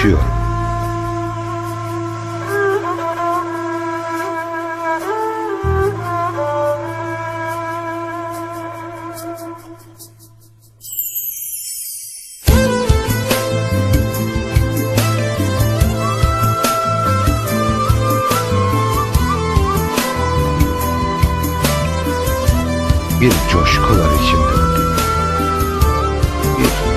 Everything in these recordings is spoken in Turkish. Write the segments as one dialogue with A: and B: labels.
A: üşüyorum. Bir coşku var içimde. Bir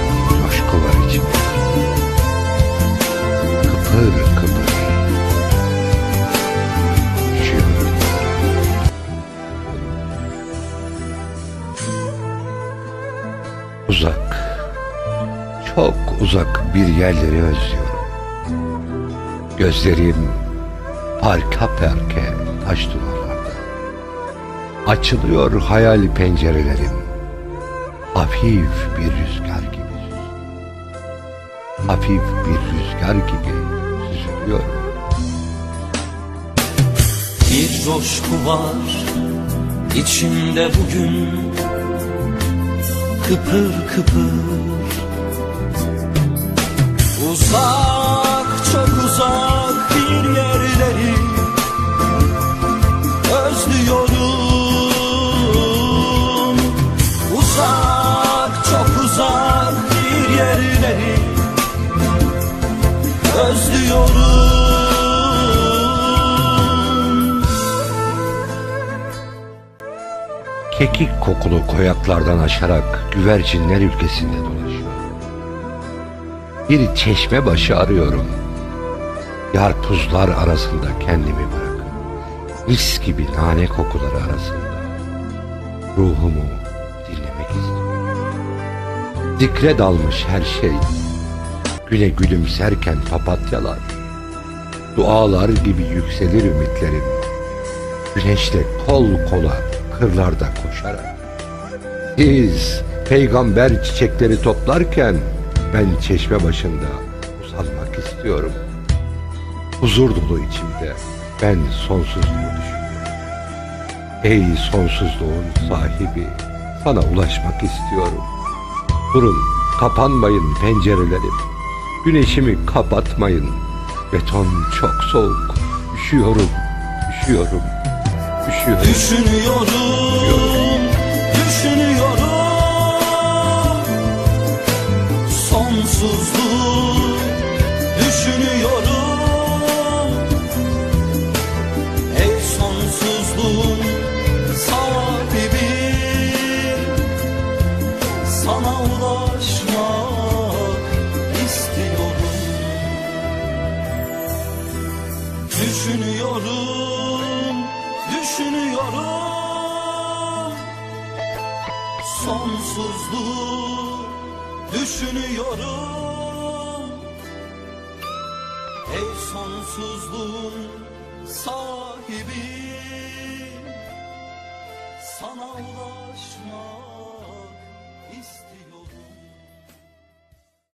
A: Çok uzak bir yerleri özlüyorum. Gözlerim parka perke taş duvarlarda. Açılıyor hayal pencerelerim. Hafif bir rüzgar gibi. Hafif bir rüzgar gibi süzülüyorum.
B: Bir coşku var içimde bugün Kıpır kıpır Uzak çok uzak bir yerleri Özlüyorum Uzak çok uzak bir yerleri Özlüyorum
A: Kekik kokulu koyaklardan aşarak güvercinler ülkesinde dolaşıyor. Bir çeşme başı arıyorum. Yarpuzlar arasında kendimi bırakıp mis gibi nane kokuları arasında ruhumu dinlemek istiyorum. Zikre dalmış her şey. Güle gülümserken papatyalar. Dualar gibi yükselir ümitlerim. Güneşle kol kola kırlarda koşarak. Siz peygamber çiçekleri toplarken ben çeşme başında uzanmak istiyorum. Huzur dolu içimde ben sonsuzluğu düşünüyorum. Ey sonsuzluğun sahibi sana ulaşmak istiyorum. Durun kapanmayın pencerelerim. Güneşimi kapatmayın. Beton çok soğuk. Üşüyorum, üşüyorum, üşüyorum.
B: Düşünüyorum, düşünüyorum Sonsuzluğu düşünüyorum. Ey sonsuzluğun sahibi Sana ulaşmak istiyorum. Düşünüyorum, düşünüyorum. Sonsuzluğu düşünüyorum Ey sonsuzluğun sahibi Sana ulaşmak istiyorum